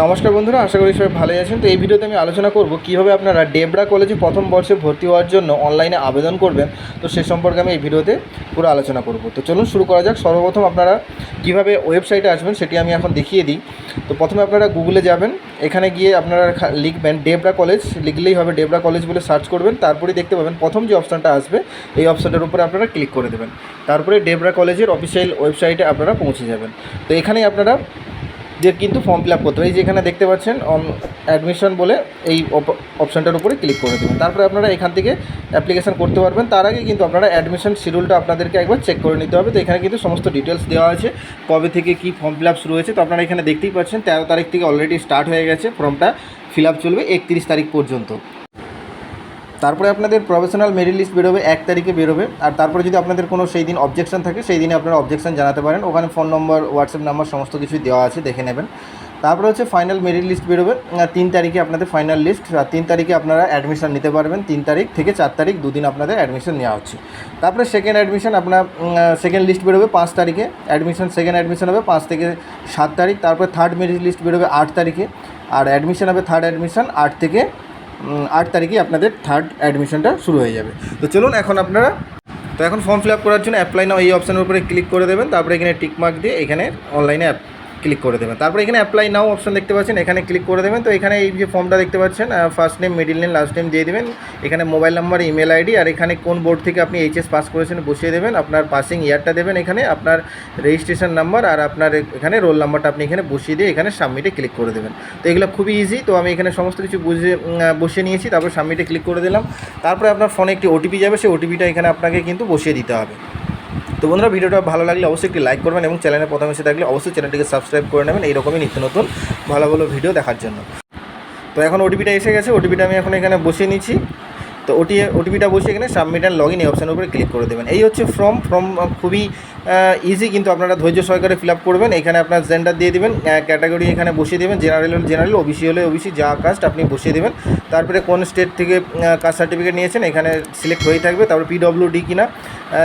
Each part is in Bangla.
নমস্কার বন্ধুরা, আশা করি সবাই ভালোই আছেন। তো এই ভিডিওতে আমি আলোচনা করব কীভাবে আপনারা ডেবরা কলেজে প্রথম বর্ষে ভর্তি হওয়ার জন্য অনলাইনে আবেদন করবেন। তো সে সম্পর্কে আমি এই ভিডিওতে পুরো আলোচনা করব। তো চলুন শুরু করা যাক। সর্বপ্রথম আপনারা কীভাবে ওয়েবসাইটে আসবেন সেটি আমি এখন দেখিয়ে দিই। তো প্রথমে আপনারা গুগলে যাবেন। এখানে গিয়ে আপনারা লিখবেন ডেবরা কলেজ। লিখলেই হবে ডেবরা কলেজ বলে সার্চ করবেন। তারপরেই দেখতে পাবেন প্রথম যে অপশানটা আসবে, এই অপশানটার উপরে আপনারা ক্লিক করে দেবেন। তারপরে ডেবরা কলেজের অফিসিয়াল ওয়েবসাইটে আপনারা পৌঁছে যাবেন। তো এখানেই আপনারা যে কিন্তু ফর্ম ফিল আপ করতে হবে। এই যেখানে দেখতে পাচ্ছেন অন অ্যাডমিশন বলে এই অপশানটার উপরে ক্লিক করে দেবেন। তারপরে আপনারা এখান থেকে অ্যাপ্লিকেশান করতে পারবেন। তার আগে কিন্তু আপনারা অ্যাডমিশন শিডিউলটা আপনাদেরকে একবার চেক করে নিতে হবে। তো এখানে কিন্তু সমস্ত ডিটেলস দেওয়া আছে, কবে থেকে কি ফর্ম ফিল আপ শুরু হয়েছে। তো আপনারা এখানে দেখতেই পাচ্ছেন, তেরো তারিখ থেকে অলরেডি স্টার্ট হয়ে গেছে। ফর্মটা ফিল আপ চলবে একত্রিশ তারিখ পর্যন্ত। তারপরে আপনাদের প্রফেশনাল মেরিট লিস্ট বেরোবে, এক তারিখে বেরোবে। আর তারপরে যদি আপনাদের কোনো সেই দিন অবজেকশন থাকে, সেই দিনে আপনারা অবজেকশন জানাতে পারেন। ওখানে ফোন নম্বর হোয়াটসঅ্যাপ নাম্বার সমস্ত কিছুই দেওয়া আছে, দেখে নেবেন। তারপরে হচ্ছে ফাইনাল মেরিট লিস্ট বেরোবে। তিন তারিখে আপনাদের ফাইনাল লিস্ট আর তিন তারিখে আপনারা অ্যাডমিশন নিতে পারবেন। তিন তারিখ থেকে চার তারিখ দুদিন আপনাদের অ্যাডমিশন নেওয়া হচ্ছে। তারপরে সেকেন্ড অ্যাডমিশন আপনার সেকেন্ড লিস্ট বেরোবে পাঁচ তারিখে। অ্যাডমিশন সেকেন্ড অ্যাডমিশন হবে পাঁচ থেকে সাত তারিখ। তারপরে থার্ড মেরিট লিস্ট বেরোবে আট তারিখে। আর অ্যাডমিশন হবে থার্ড অ্যাডমিশন আট থেকে আট তারিখে আপনাদের থার্ড অ্যাডমিশনটা শুরু হয়ে যাবে। তো চলুন এখন আপনারা, তো এখন ফর্ম ফিল আপ করার জন্য অ্যাপ্লাই নাও এই অপশানের উপরে ক্লিক করে দেবেন, তারপরে এখানে টিকমার্ক দিয়ে এখানে অনলাইনে ক্লিক করে দেবেন। তারপরে এখানে অ্যাপ্লাই নাও অপশন দেখতে পাচ্ছেন, এখানে ক্লিক করে দেবেন। তো এখানে এই যে ফর্মটা দেখতে পাচ্ছেন first name middle name last name দিয়ে দেবেন। এখানে মোবাইল নাম্বার ইমেল আইডি আর এখানে কোন বোর্ড থেকে আপনি এইচএস পাস করেছেন বসিয়ে দেবেন। আপনার পাসিং ইয়ারটা দেবেন এখানে, আপনার রেজিস্ট্রেশন নাম্বার আর আপনার এখানে রোল নাম্বারটা আপনি এখানে বসিয়ে দিয়ে এখানে সাবমিটে ক্লিক করে দেবেন। তো এগুলো খুবই ইজি তো আমি এখানে সমস্ত কিছু বুঝে বসিয়ে নিয়েছি, তারপর সাবমিটে ক্লিক করে দিলাম। তারপরে আপনার ফোনে একটি ওটিপি যাবে, সেই ওটিপিটা এখানে আপনাকে কিন্তু বসিয়ে দিতে হবে। তো বন্ধুরা, ভিডিওটা ভালো লাগলে অবশ্যই একটি লাইক করবেন এবং চ্যানেলে প্রথম এসে থাকলে অবশ্যই চ্যানেলটিকে সাবস্ক্রাইব করে নেবেন এইরকমই নিত্য নতুন ভালো ভালো ভিডিও দেখার জন্য। তো এখন ওটিপিটা এসে গেছে ওটিপিটা আমি এখন এখানে বসিয়ে নিচ্ছি। তো ওটি ওটিপিটা বসে এখানে সাবমিট অ্যান্ড লগ ইন এই অপশানের উপরে ক্লিক করে দেবেন। এই হচ্ছে ফর্ম ফর্ম খুবই ইজি কিন্তু আপনারা ধৈর্য সহকারে ফিল আপ করবেন। এখানে আপনার জেন্ডার দিয়ে দেবেন ক্যাটাগরি এখানে বসিয়ে দেবেন জেনারেল হলে জেনারেল ওবিসি হলে ওবিসি যা কাস্ট আপনি বসিয়ে দেবেন। তারপরে কোন স্টেট থেকে কাস্ট সার্টিফিকেট নিয়েছেন, এখানে সিলেক্ট হয়েই থাকবে। তারপরে পিডব্লিউডি কিনা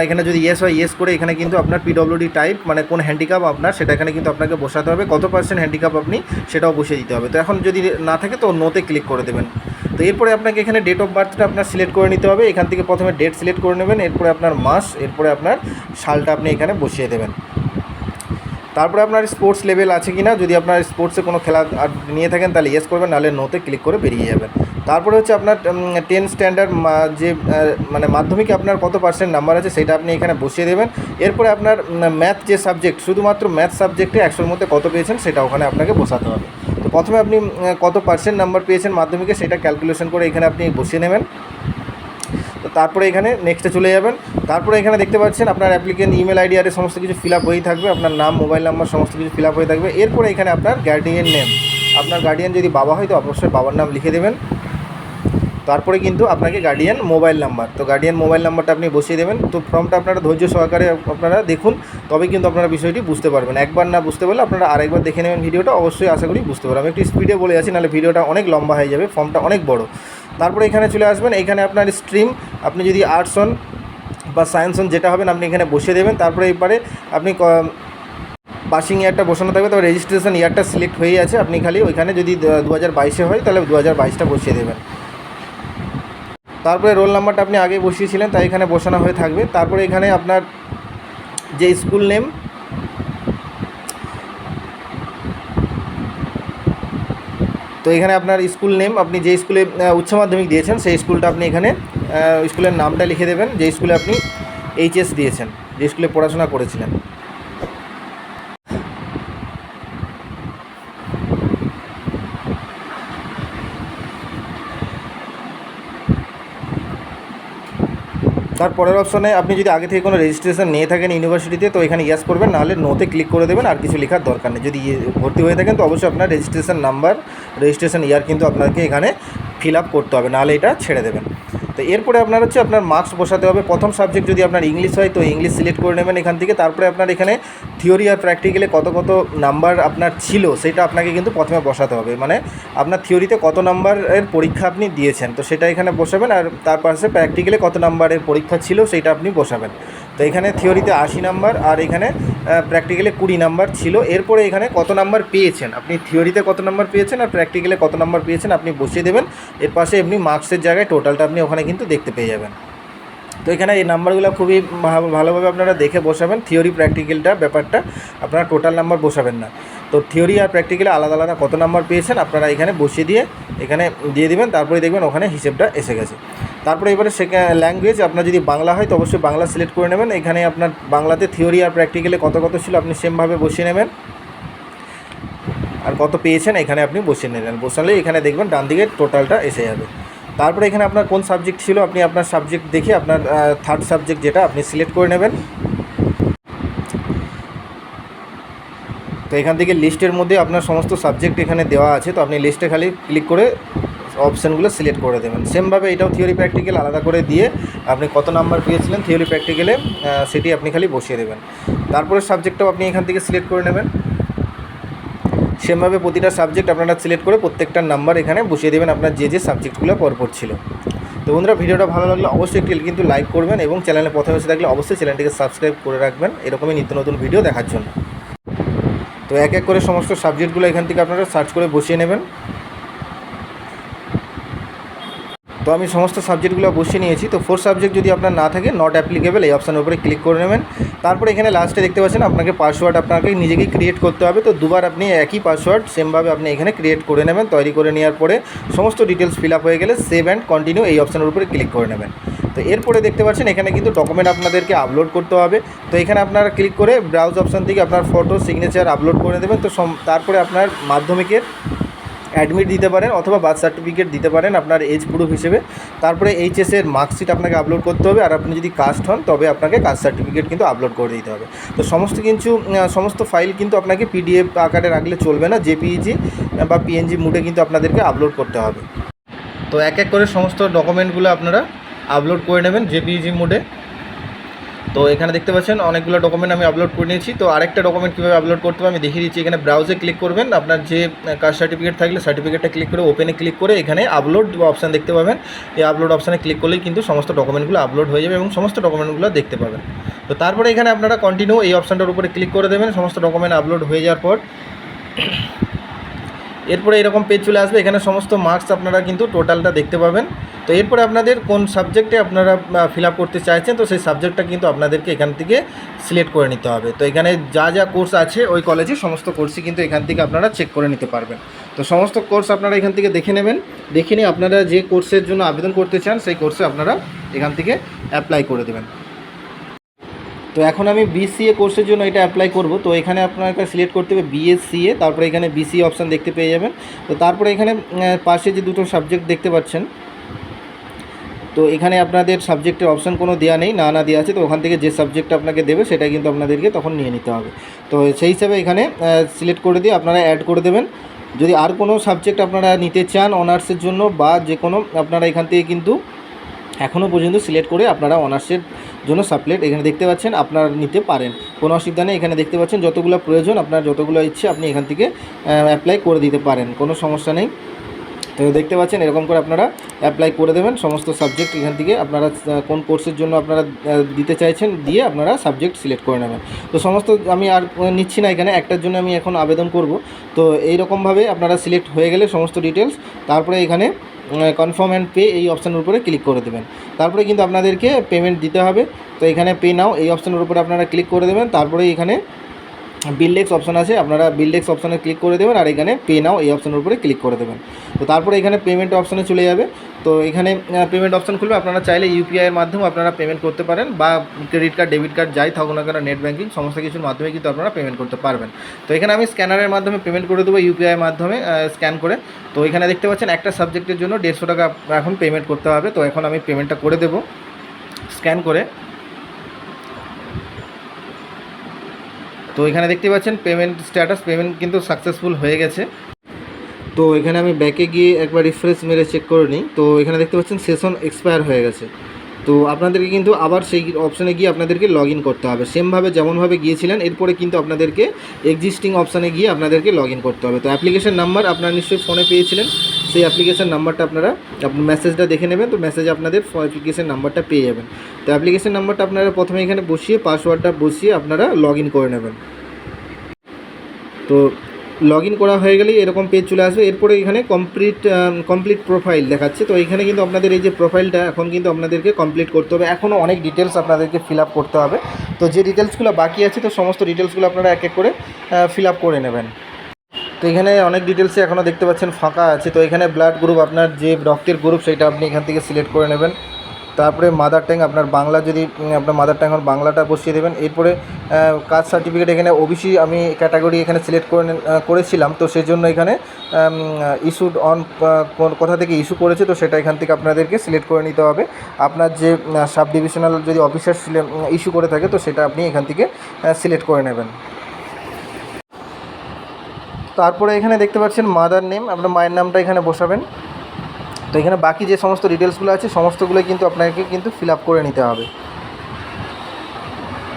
এখানে যদি ইয়েস হয় ইয়েস করে এখানে কিন্তু আপনার পিডব্লিউডি টাইপ মানে কোন হ্যান্ডিক্যাপ আপনার, সেটা এখানে কিন্তু আপনাকে বসাতে হবে। কত পার্সেন্ট হ্যান্ডিক্যাপ আপনি, সেটাও বসিয়ে দিতে হবে। তো এখন যদি না থাকে, তো নোতে ক্লিক করে দেবেন। তো এরপরে আপনাকে এখানে ডেট অফ বার্থটা আপনার সিলেক্ট করে নিতে হবে। এখান থেকে প্রথমে ডেট সিলেক্ট করে নেবেন, এরপরে আপনার মাস, এরপরে আপনার সালটা আপনি এখানে বসিয়ে দেবেন। তারপরে আপনার স্পোর্টস লেভেল আছে কি না যদি আপনার স্পোর্টসে কোনো খেলা নিয়ে থাকেন, তাহলে ইয়েস করবেন, নাহলে নোতে ক্লিক করে বেরিয়ে যাবেন। তারপরে হচ্ছে আপনার টেন স্ট্যান্ডার্ড যে মানে মাধ্যমিকে আপনার কত পার্সেন্ট নাম্বার আছে সেটা আপনি এখানে বসিয়ে দেবেন। এরপরে আপনার ম্যাথ যে সাবজেক্ট শুধুমাত্র ম্যাথ সাবজেক্টে একশোর মধ্যে কত পেয়েছেন সেটা ওখানে আপনাকে বসাতে হবে। তো প্রথমে আপনি কত পার্সেন্ট নাম্বার পেয়েছেন মাধ্যমিকে সেটা ক্যালকুলেশন করে এখানে আপনি বসিয়ে নেবেন। তো তারপরে এখানে নেক্সটে চলে যাবেন। তারপরে এখানে দেখতে পাচ্ছেন আপনার অ্যাপ্লিকেন্ট ইমেল আইডি আর সমস্ত কিছু ফিল আপ হয়েই থাকবে, আপনার নাম মোবাইল নাম্বার সমস্ত কিছু ফিল আপ হয়ে থাকবে। এরপরে এখানে আপনার গার্ডিয়ান নেম আপনার গার্ডিয়ান যদি বাবা হয় তো অবশ্যই বাবার নাম লিখে দেবেন। তারপরে কিন্তু আপনাকে গার্ডিয়ান মোবাইল নাম্বার তো গার্ডিয়ান মোবাইল নাম্বারটা আপনি বসিয়ে দেবেন, তো ফর্মটা আপনারা ধৈর্য সহকারে আপনারা দেখুন, তবে কিন্তু আপনারা বিষয়টি বুঝতে পারবেন। একবার না বুঝতে পারলে আপনারা আরেকবার দেখে নেবেন ভিডিওটা, অবশ্যই আশা করি বুঝতে পারবেন। একটু স্পিডে বলে আছি নাহলে ভিডিওটা অনেক লম্বা হয়ে যাবে ফর্মটা অনেক বড়। তারপরে এখানে চলে আসবেন, এখানে আপনার স্ট্রিম আপনি যদি আর্টস হন বা সায়েন্স হন যেটা হবেন আপনি এখানে বসিয়ে দেবেন। তারপরে এবারে আপনি পাসিং ইয়ারটা বসানো থাকবে, তবে রেজিস্ট্রেশন ইয়ারটা সিলেক্ট হয়ে আছে। আপনি খালি ওইখানে যদি দু হাজার বাইশে হয়, তাহলে দু হাজার বাইশটা বসিয়ে দেবেন। তারপরে রোল নাম্বারটা আপনি আগে বসিয়েছিলেন, তাই এখানে বসানো হয়ে থাকবে। তারপরে এখানে আপনার যে স্কুল নেম, তো এখানে আপনার স্কুল নেম, আপনি যে স্কুলে উচ্চ মাধ্যমিক দিয়েছেন, সেই স্কুলটা আপনি এখানে স্কুলের নামটা লিখে দেবেন, যে স্কুলে আপনি এইচএস দিয়েছেন, যে স্কুলে পড়াশোনা করেছিলেন। তার পরের অপশনে আপনি যদি আগে থেকে কোনো রেজিস্ট্রেশন নিয়ে থাকেন ইউনিভার্সিটিতে তো এখানে ইয়াস করবেন, নাহলে নোতে ক্লিক করে দেবেন, আর কিছু লেখার দরকার নেই। যদি ভর্তি হয়ে থাকেন, তো অবশ্যই আপনার রেজিস্ট্রেশন নাম্বার রেজিস্ট্রেশন ইয়ার কিন্তু আপনাকে এখানে ফিল আপ করতে হবে, নাহলে এটা ছেড়ে দেবেন। তো এরপরে আপনার হচ্ছে আপনার মার্কস বসাতে হবে। প্রথম সাবজেক্ট যদি আপনার ইংলিশ হয়, তো ইংলিশ সিলেক্ট করে নেবেন এখান থেকে। তারপরে আপনার এখানে থিওরি আর প্র্যাকটিক্যালে কত কত নাম্বার আপনার ছিল, সেটা আপনাকে কিন্তু প্রথমে বসাতে হবে। মানে আপনার থিওরিতে কত নাম্বারের পরীক্ষা আপনি দিয়েছেন, তো সেটা এখানে বসাবেন। আর তার পাশে প্র্যাকটিক্যালে কত নাম্বারের পরীক্ষা ছিল, সেটা আপনি বসাবেন। তো এখানে থিওরিতে আশি নাম্বার আর এখানে প্র্যাকটিক্যালে কুড়ি নাম্বার ছিল। এরপরে এখানে কত নাম্বার পেয়েছেন? আপনি থিওরিতে কত নাম্বার পেয়েছেন আর প্র্যাকটিক্যালে কত নাম্বার পেয়েছেন আপনি বসিয়ে দেবেন। এর পাশে এমনি মার্কসের জায়গায় টোটালটা আপনি ওখানে কিন্তু দেখতে পেয়ে যাবেন। তো এখানে এই নাম্বারগুলো খুবই ভালোভাবে আপনারা দেখে বসাবেন। থিওরি প্র্যাকটিক্যালটা ব্যাপারটা আপনারা টোটাল নাম্বার বসাবেন না। তো থিওরি আর প্র্যাকটিক্যালে আলাদা আলাদা কত নাম্বার পেয়েছেন আপনারা এখানে বসিয়ে দিয়ে, এখানে দিয়ে দিবেন, তারপরে দেখবেন ওখানে হিসেবটা এসে গেছে। তারপরে এবারে সেখানে ল্যাঙ্গুয়েজ আপনার যদি বাংলা হয় তো অবশ্যই বাংলা সিলেক্ট করে নেবেন। এখানে আপনার বাংলাতে থিওরি আর প্র্যাকটিক্যালে কত কত ছিল আপনি সেমভাবে বসিয়ে নেবেন। আর কত পেয়েছেন এখানে আপনি বসিয়ে নেবেন। বসালে এখানে দেখবেন ডান দিকে টোটালটা এসে যাবে। তারপরে এখানে আপনার কোন সাবজেক্ট ছিল? আপনি আপনার সাবজেক্ট দেখে আপনার থার্ড সাবজেক্ট যেটা, আপনি সিলেক্ট করে নেবেন। তো এখান থেকে লিস্টের মধ্যে আপনার সমস্ত সাবজেক্ট এখানে দেওয়া আছে। তো আপনি লিস্টে খালি ক্লিক করে অপশানগুলো সিলেক্ট করে দেবেন। সেমভাবে এটাও থিওরি প্র্যাকটিক্যাল আলাদা করে দিয়ে আপনি কত নাম্বার পেয়েছিলেন? থিওরি প্র্যাকটিক্যালে সেটি আপনি খালি বসিয়ে দেবেন। তারপরে সাবজেক্টটাও আপনি এখান থেকে সিলেক্ট করে নেবেন। সেমভাবে প্রতিটা সাবজেক্ট আপনারা সিলেক্ট করে প্রত্যেকটা নাম্বার এখানে বসিয়ে দেবেন আপনার যে যে সাবজেক্টগুলো পরপর ছিল। তো বন্ধুরা, ভিডিওটা ভালো লাগলে অবশ্যই একটি কিন্তু লাইক করবেন এবং চ্যানেলে প্রথমে এসে থাকলে অবশ্যই চ্যানেলটিকে সাবস্ক্রাইব করে রাখবেন। এরকমই নিত্য নতুন ভিডিও দেখার জন্য। তো এক এক করে সমস্ত সাবজেক্টগুলো এখান থেকে আপনারা সার্চ করে বসিয়ে নেবেন। তো আমি সমস্ত সাবজেক্টগুলো বসিয়ে নিয়েছি। তো ফোর সাবজেক্ট যদি আপনার না থাকে নট অ্যাপ্লিকেবল এই অপশানের উপরে ক্লিক করে নেবেন। তারপরে এখানে লাস্টে দেখতে পাচ্ছেন, আপনাকে পাসওয়ার্ড আপনাকে নিজেকেই ক্রিয়েট করতে হবে। তো দুবার আপনি একই পাসওয়ার্ড সেমভাবে আপনি এখানে ক্রিয়েট করে নেবেন, তৈরি করে নেওয়ার পরে সমস্ত ডিটেলস ফিল আপ হয়ে গেলে সেভ অ্যান্ড কন্টিনিউ এই অপশানের উপরে ক্লিক করে নেবেন। তো এরপরে দেখতে পাচ্ছেন, এখানে কিন্তু ডকুমেন্ট আপনাদেরকে আপলোড করতে হবে। তো এখানে আপনারা ক্লিক করে ব্রাউজ অপশান থেকে আপনার ফটো সিগনেচার আপলোড করে দেবেন তো তারপরে আপনার মাধ্যমিকের অ্যাডমিট দিতে পারেন অথবা বার্থ সার্টিফিকেট দিতে পারেন আপনার এজ প্রুফ হিসেবে। তারপরে এইচএসের মার্কশিট আপনাকে আপলোড করতে হবে আর আপনি যদি কাস্ট হন, তবে আপনাকে কাস্ট সার্টিফিকেট কিন্তু আপলোড করে দিতে হবে। তো সমস্ত কিছু সমস্ত ফাইল কিন্তু আপনাকে পিডিএফ আকারে রাখলে চলবে না জেপিইজি বা পিএনজি মুডে কিন্তু আপনাদেরকে আপলোড করতে হবে। তো এক এক করে সমস্ত ডকুমেন্টগুলো আপনারা আপলোড করে নেবেন জেপিইজি মোডে তো এখানে দেখতে পাচ্ছেন অনেকগুলো ডকুমেন্ট আমি আপলোড করে নিয়েছি। তো আরেকটা ডকুমেন্ট কীভাবে আপলোড করতে হবে আমি দেখিয়ে দিচ্ছি। এখানে ব্রাউজে ক্লিক করবেন। আপনার যে কাস্ট সার্টিফিকেট থাকলে সার্টিফিকেটটা ক্লিক করে ওপেনে ক্লিক করে এখানে আপলোড অপশান দেখতে পাবেন। এই আপলোড অপশানে ক্লিক করলেই কিন্তু সমস্ত ডকুমেন্টগুলো আপলোড হয়ে যাবে এবং সমস্ত ডকুমেন্টগুলো দেখতে পাবেন। তো তারপরে এখানে আপনারা কন্টিনিউ এই অপশানটার উপরে ক্লিক করে দেবেন। সমস্ত ডকুমেন্ট আপলোড হয়ে যাওয়ার পর এরপরে এরকম পেজ চলে আসবে, এখানে সমস্ত মার্কস আপনারা কিন্তু টোটালটা দেখতে পাবেন। তো এরপরে আপনাদের কোন সাবজেক্টে আপনারা ফিল করতে চাইছেন, তো সেই সাবজেক্টটা কিন্তু আপনাদেরকে এখান থেকে সিলেক্ট করে নিতে হবে। তো এখানে যা যা কোর্স আছে, ওই কলেজে সমস্ত কোর্সই কিন্তু এখান থেকে আপনারা চেক করে নিতে পারবেন। তো সমস্ত কোর্স আপনারা এখান থেকে দেখে নেবেন। দেখে নিয়ে আপনারা যে কোর্সের জন্য আবেদন করতে চান, সেই কোর্সে আপনারা এখান থেকে অ্যাপ্লাই করে দেবেন। তো এখন আমি বিসিএ কোর্সের জন্য এটা অ্যাপ্লাই করব। তো এখানে আপনাকে সিলেক্ট করতে হবে বিএসসিএ তারপরে এখানে বিসিএ অপশান দেখতে পেয়ে যাবেন। তো তারপরে এখানে পাশে যে দুটো সাবজেক্ট দেখতে পাচ্ছেন, তো এখানে আপনাদের সাবজেক্টের অপশান কোনো দেওয়া নেই, না না দেওয়া আছে। তো ওখান থেকে যে সাবজেক্ট আপনাকে দেবে, সেটা কিন্তু আপনাদেরকে তখন নিয়ে নিতে হবে। তো সেই হিসাবে এখানে সিলেক্ট করে দিয়ে আপনারা অ্যাড করে দেবেন। যদি আর কোনো সাবজেক্ট আপনারা নিতে চান অনার্সের জন্য, বা যে কোনো আপনারা এখান থেকে কিন্তু এখনও পর্যন্ত সিলেক্ট করে আপনারা অনার্সের জন্য সাপ্লেট এখানে দেখতে পাচ্ছেন আপনারা নিতে পারেন। কোনো অসুবিধা নেই, এখানে দেখতে পাচ্ছেন যতগুলো প্রয়োজন, আপনার যতগুলো ইচ্ছে আপনি এখান থেকে অ্যাপ্লাই করে দিতে পারেন, কোনো সমস্যা নেই। তো দেখতে পাচ্ছেন এরকম করে আপনারা অ্যাপ্লাই করে দেবেন, সমস্ত সাবজেক্ট এখান থেকে আপনারা কোন কোর্সের জন্য আপনারা দিতে চাইছেন দিয়ে আপনারা সাবজেক্ট সিলেক্ট করে নেবেন। তো সমস্ত আমি আর নিচ্ছি না এখানে, একটার জন্য আমি এখন আবেদন করব। তো এইরকমভাবে আপনারা সিলেক্ট হয়ে গেলে সমস্ত ডিটেলস তারপরে এখানে কনফার্ম অ্যান্ড পে এই অপশানের উপরে ক্লিক করে দেবেন। তারপরে কিন্তু আপনাদেরকে পেমেন্ট দিতে হবে। তো এখানে পে নাও এই অপশানের উপরে আপনারা ক্লিক করে দেবেন। তারপরে এখানে বিলডেক্স অপশান আছে, আপনারা বিলডেক্স অপশানে ক্লিক করে দেবেন আর এখানে পে নাও এই অপশানের উপরে ক্লিক করে দেবেন। তো তারপরে এখানে পেমেন্ট অপশানে চলে যাবে। তো এখানে পেমেন্ট অপশান খুলবে, আপনারা চাইলে ইউপিআইয়ের মাধ্যমে আপনারা পেমেন্ট করতে পারেন বা ক্রেডিট কার্ড ডেবিট কার্ড যাই থাকুক না কেন নেট ব্যাঙ্কিং সমস্ত কিছুর মাধ্যমে কিন্তু আপনারা পেমেন্ট করতে পারবেন। তো এখানে আমি স্ক্যানারের মাধ্যমে পেমেন্ট করে দেবো ইউপিআইয়ের মাধ্যমে স্ক্যান করে। তো এখানে দেখতে পাচ্ছেন একটা সাবজেক্টের জন্য দেড়শো টাকা এখন পেমেন্ট করতে হবে। তো এখন আমি পেমেন্টটা করে দেবো স্ক্যান করে। তো এখানে দেখতে পাচ্ছেন পেমেন্ট স্ট্যাটাস পেমেন্ট কিন্তু সাকসেসফুল হয়ে গেছে। তো এখানে আমি ব্যাকে গিয়ে একবার রিফ্রেশ মেরে চেক করে নিই। তো এখানে দেখতে পাচ্ছেন সেশন এক্সপায়ার হয়ে গেছে। তো আপনাদেরকে কিন্তু আবার সেই অপশানে গিয়ে আপনাদেরকে লগ করতে হবে। সেমভাবে যেমনভাবে গিয়েছিলেন, এরপরে কিন্তু আপনাদেরকে এক্সিস্টিং অপশানে গিয়ে আপনাদেরকে লগ করতে হবে। তো অ্যাপ্লিকেশন নাম্বার আপনারা নিশ্চয়ই ফোনে পেয়েছিলেন। সেই অ্যাপ্লিকেশান নাম্বারটা আপনারা আপনার মেসেজটা দেখে নেবেন, তো মেসেজে আপনাদের অ্যাপ্লিকেশন নাম্বারটা পেয়ে যাবেন। তো অ্যাপ্লিকেশন নাম্বারটা আপনারা প্রথমে এখানে বসিয়ে পাসওয়ার্ডটা বসিয়ে আপনারা লগ করে নেবেন। তো লগ করা হয়ে গেলেই এরকম পেজ চলে আসবে। এরপরে এখানে কমপ্লিট কমপ্লিট প্রোফাইল দেখাচ্ছে। তো এখানে কিন্তু আপনাদের এই যে প্রোফাইলটা এখন কিন্তু আপনাদেরকে কমপ্লিট করতে হবে। এখনও অনেক ডিটেলস আপনাদেরকে ফিল করতে হবে। তো যে ডিটেলসগুলো বাকি আছে, তো সমস্ত ডিটেলসগুলো আপনারা এক এক করে ফিল করে নেবেন। তো এখানে অনেক ডিটেলসে এখনও দেখতে পাচ্ছেন ফাঁকা আছে। তো এখানে ব্লাড গ্রুপ আপনার যে রক্তের গ্রুপ সেটা আপনি এখান থেকে সিলেক্ট করে নেবেন। তারপরে মাদার ট্যাং আপনার বাংলা যদি আপনার মাদার ট্যাং বাংলাটা বসিয়ে দেবেন। এরপরে কাস্ট সার্টিফিকেট এখানে ওবিসি আমি ক্যাটাগরি এখানে সিলেক্ট করে করেছিলাম। তো সেই জন্য এখানে ইস্যুড অন কোথা থেকে ইস্যু করেছে, তো সেটা এখান থেকে আপনাদেরকে সিলেক্ট করে নিতে হবে। আপনার যে সাব ডিভিশনাল যদি অফিসার ইস্যু করে থাকে, তো সেটা আপনি এখান থেকে সিলেক্ট করে নেবেন। তারপরে এখানে দেখতে পাচ্ছেন মাদার নেম আপনার মায়ের নামটা এখানে বসাবেন। তো এখানে বাকি যে সমস্ত ডিটেলসগুলো আছে সমস্তগুলো কিন্তু আপনাকে কিন্তু ফিল আপ করে নিতে হবে।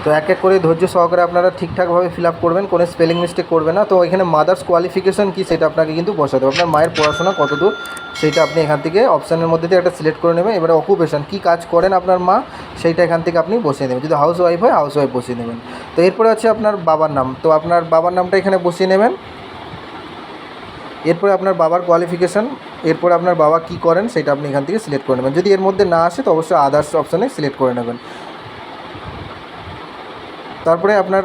তো এক এক করে ধৈর্য সহকারে আপনারা ঠিকঠাকভাবে ফিল আপ করবেন, কোনো স্পেলিং মিস্টেক করবে না। তো এখানে মাদার্স কোয়ালিফিকেশন কী সেটা আপনাকে কিন্তু বসাতে হবে। আপনার মায়ের পড়াশোনা কতদূর, সেটা আপনি এখান থেকে অপশানের মধ্যে দিয়ে একটা সিলেক্ট করে নেবেন। এবারে অকুপেশন কী কাজ করেন আপনার মা, সেইটা এখান থেকে আপনি বসিয়ে নেবেন যদি হাউস ওয়াইফ হয় হাউস ওয়াইফ বসিয়ে নেবেন তো এরপরে আছে আপনার বাবার নাম। তো আপনার বাবার নামটা এখানে বসিয়ে নেবেন। এরপরে আপনার বাবার কোয়ালিফিকেশান এরপরে আপনার বাবা কী করেন সেটা আপনি এখান থেকে সিলেক্ট করে নেবেন। যদি এর মধ্যে না আসে, তো অবশ্যই আদার্স অপশানে সিলেক্ট করে নেবেন। তারপরে আপনার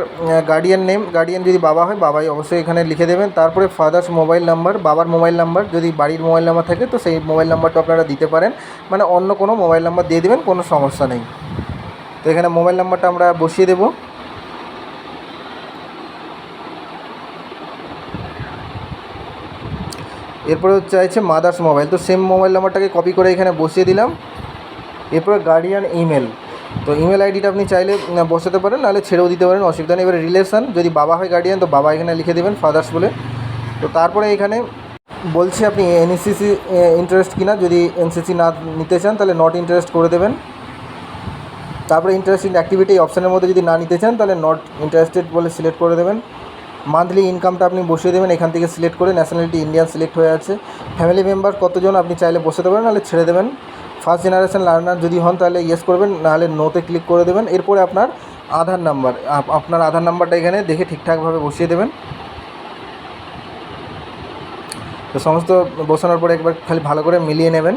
গার্ডিয়ান নেম গার্ডিয়ান যদি বাবা হয়, বাবাই অবশ্যই এখানে লিখে দেবেন। তারপরে ফাদার্স মোবাইল নাম্বার বাবার মোবাইল নাম্বার যদি বাড়ির মোবাইল নাম্বার থাকে, তো সেই মোবাইল নাম্বারটা আপনারা দিতে পারেন। মানে অন্য কোনো মোবাইল নাম্বার দিয়ে দেবেন, কোনো সমস্যা নেই। তো এখানে মোবাইল নাম্বারটা আমরা বসিয়ে দেবো। এরপরে হচ্ছে আছে মাদার্স মোবাইল তো সেম মোবাইল নাম্বারটাকে কপি করে এখানে বসিয়ে দিলাম। এরপরে গার্ডিয়ান ইমেল তো ইমেল আইডিটা আপনি চাইলে বসাতে পারেন, নাহলে ছেড়েও দিতে পারেন, অসুবিধা নেই। এবারে রিলেশান যদি বাবা হয় গার্ডিয়ান তো বাবা এখানে লিখে দেবেন ফাদার্স বলে। তো তারপরে এখানে বলছে আপনি এনসিসি ইন্টারেস্ট কিনা, যদি এনসিসি না নিতে চান, তাহলে নট ইন্টারেস্ট করে দেবেন। তারপরে ইন্টারেস্ট ইন অ্যাক্টিভিটি অপশানের মধ্যে যদি না নিতে চান, তাহলে নট ইন্টারেস্টেড বলে সিলেক্ট করে দেবেন। মান্থলি ইনকামটা আপনি বসিয়ে দেবেন, এখান থেকে সিলেক্ট করে ন্যাশনালিটি ইন্ডিয়ান সিলেক্ট হয়ে আছে। ফ্যামিলি মেম্বার কতজন আপনি চাইলে বসাতে পারেন, নাহলে ছেড়ে দেবেন। ফার্স্ট জেনারেশন লার্নার যদি হন, তাহলে ইয়েস করবেন, নাহলে নোতে ক্লিক করে দেবেন। এরপরে আপনার আধার নাম্বার আপ- আপনার আধার নাম্বারটা এখানে দেখে ঠিকঠাকভাবে বসিয়ে দেবেন। তো সমস্ত বসানোর পরে একবার খালি ভালো করে মিলিয়ে নেবেন।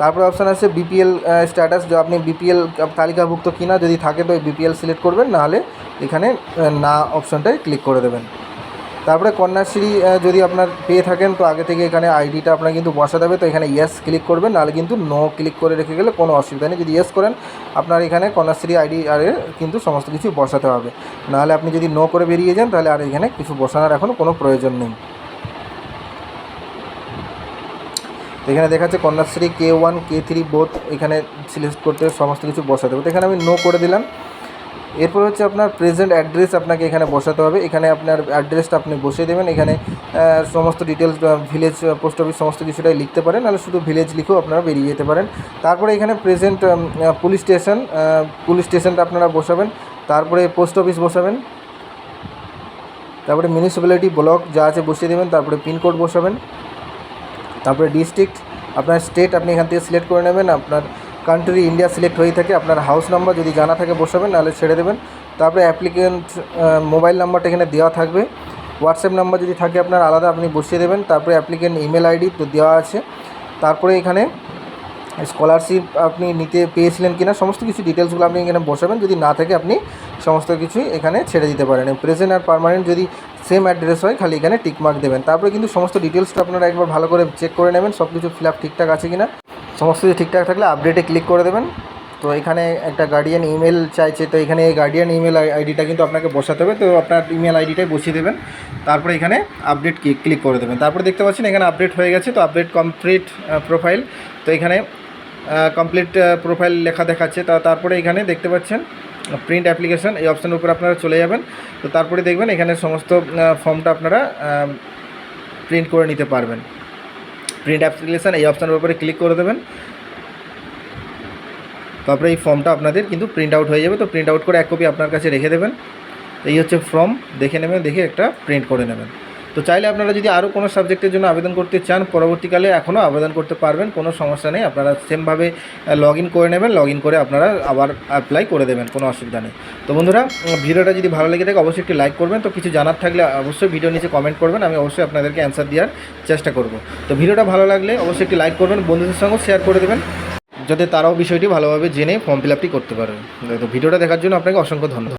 তারপরে অপশান আছে বিপিএল স্ট্যাটাস যে আপনি বিপিএল তালিকাভুক্ত কিনা, যদি থাকে তো বিপিএল সিলেক্ট করবেন, নাহলে এখানে না অপশানটায় ক্লিক করে দেবেন। তারপরে কন্যাশ্রী যদি আপনার পেয়ে থাকেন, তো আগে থেকে এখানে আইডিটা আপনার কিন্তু বসাতে হবে, তো এখানে ইয়েস ক্লিক করবেন, নাহলে কিন্তু নো ক্লিক করে রেখে গেলে কোনো অসুবিধা নেই। যদি ইয়েস করেন, আপনার এখানে কন্যাশ্রী আইডি আর কিন্তু সমস্ত কিছু বসাতে হবে। নাহলে আপনি যদি নো করে বেরিয়ে যান, তাহলে আর এখানে কিছু বসানোর এখন কোনো প্রয়োজন নেই। এখানে দেখাচ্ছে Kanyashree K one K three both এখানে সিলেক্ট করতে সমস্ত কিছু বসাতে হবে। তো এখানে আমি নো করে দিলাম। এরপর হচ্ছে আপনার প্রেজেন্ট অ্যাড্রেস আপনাকে এখানে বসাতে হবে। এখানে আপনার অ্যাড্রেসটা আপনি বসিয়ে দেবেন। এখানে সমস্ত ডিটেলস ভিলেজ পোস্ট অফিস সমস্ত কিছুটাই লিখতে পারেন। নাহলে শুধু ভিলেজ লিখেও আপনারা বেরিয়ে যেতে পারেন। তারপরে এখানে প্রেজেন্ট পুলিশ স্টেশন পুলিশ স্টেশনটা আপনারা বসাবেন। তারপরে পোস্ট অফিস বসাবেন। তারপরে মিউনিসিপ্যালিটি ব্লক যা আছে বসিয়ে দেবেন। তারপরে পিনকোড বসাবেন। তারপরে ডিস্ট্রিক্ট আপনার স্টেট আপনি এখান থেকে সিলেক্ট করে নেবেন, আপনার কান্ট্রি ইন্ডিয়া সিলেক্ট হয়ে থাকে, আপনার হাউস নাম্বার যদি জানা থাকে বসাবেন, নাহলে ছেড়ে দেবেন। তারপরে অ্যাপ্লিকেন্ট মোবাইল নাম্বারটা এখানে দেওয়া থাকবে। হোয়াটসঅ্যাপ নাম্বার যদি থাকে আপনার, আলাদা আপনি বসিয়ে দেবেন। তারপরে অ্যাপ্লিকেন্ট ইমেল আইডি তো দেওয়া আছে। তারপরে এখানে স্কলারশিপ আপনি নিতে পেয়েছিলেন কিনা, সমস্ত কিছু ডিটেলসগুলো আপনি এখানে বসাবেন। যদি না থাকে, আপনি সমস্ত কিছুই এখানে ছেড়ে দিতে পারেন। প্রেজেন্ট আর পার্মানেন্ট যদি সেম অ্যাড্রেস হয়, খালি এখানে টিকমার্ক দেবেন। তারপরে কিন্তু সমস্ত ডিটেলসটা আপনারা একবার ভালো করে চেক করে নেবেন, সব কিছু ফিল আপ ঠিকঠাক আছে কিনা। সমস্ত কিছু ঠিকঠাক থাকলে আপডেটে ক্লিক করে দেবেন। তো এখানে একটা গার্ডিয়ান ইমেল চাইছে, তো এখানে এই গার্ডিয়ান ইমেল আইডিটা কিন্তু আপনাকে বসাতে হবে। তো আপনার ইমেল আইডিটাই বসিয়ে দেবেন। তারপরে এখানে আপডেট ক্লিক করে দেবেন। তারপরে দেখতে পাচ্ছেন, এখানে আপডেট হয়ে গেছে। তো আপডেট কমপ্লিট প্রোফাইল তো এখানে কমপ্লিট প্রোফাইল লেখা দেখাচ্ছে। তা তারপরে এখানে দেখতে পাচ্ছেন প্রিন্ট অ্যাপ্লিকেশন এই অপশানের উপর আপনারা চলে যাবেন। তো তারপরে দেখবেন এখানে সমস্ত ফর্মটা আপনারা প্রিন্ট করে নিতে পারবেন। প্রিন্ট অ্যাপ্লিকেশান এই অপশানের উপরে ক্লিক করে দেবেন। তারপরে এই ফর্মটা আপনাদের কিন্তু প্রিন্ট আউট হয়ে যাবে। তো প্রিন্ট আউট করে এক কপি আপনার কাছে রেখে দেবেন। এই হচ্ছে ফর্ম দেখে নেবেন, দেখে একটা প্রিন্ট করে নেবেন। তো চাইলে আপনারা যদি আরও কোনো সাবজেক্টের জন্য আবেদন করতে চান, পরবর্তীকালে এখনও আবেদন করতে পারবেন, কোনো সমস্যা নেই। আপনারা সেমভাবে লগ ইন করে নেবেন লগ ইন করে আপনারা আবার অ্যাপ্লাই করে দেবেন, কোনো অসুবিধা নেই। তো বন্ধুরা ভিডিওটা যদি ভালো লেগে থাকে, অবশ্যই একটি লাইক করবেন। তো কিছু জানার থাকলে অবশ্যই ভিডিও নিচে কমেন্ট করবেন, আমি অবশ্যই আপনাদেরকে অ্যান্সার দেওয়ার চেষ্টা করব। তো ভিডিওটা ভালো লাগলে অবশ্যই একটি লাইক করবেন, বন্ধুদের সঙ্গে শেয়ার করে দেবেন, যাতে তারাও বিষয়টি ভালোভাবে জেনে ফর্ম ফিল করতে পারে। তো ভিডিওটা দেখার জন্য আপনাকে অসংখ্য ধন্যবাদ।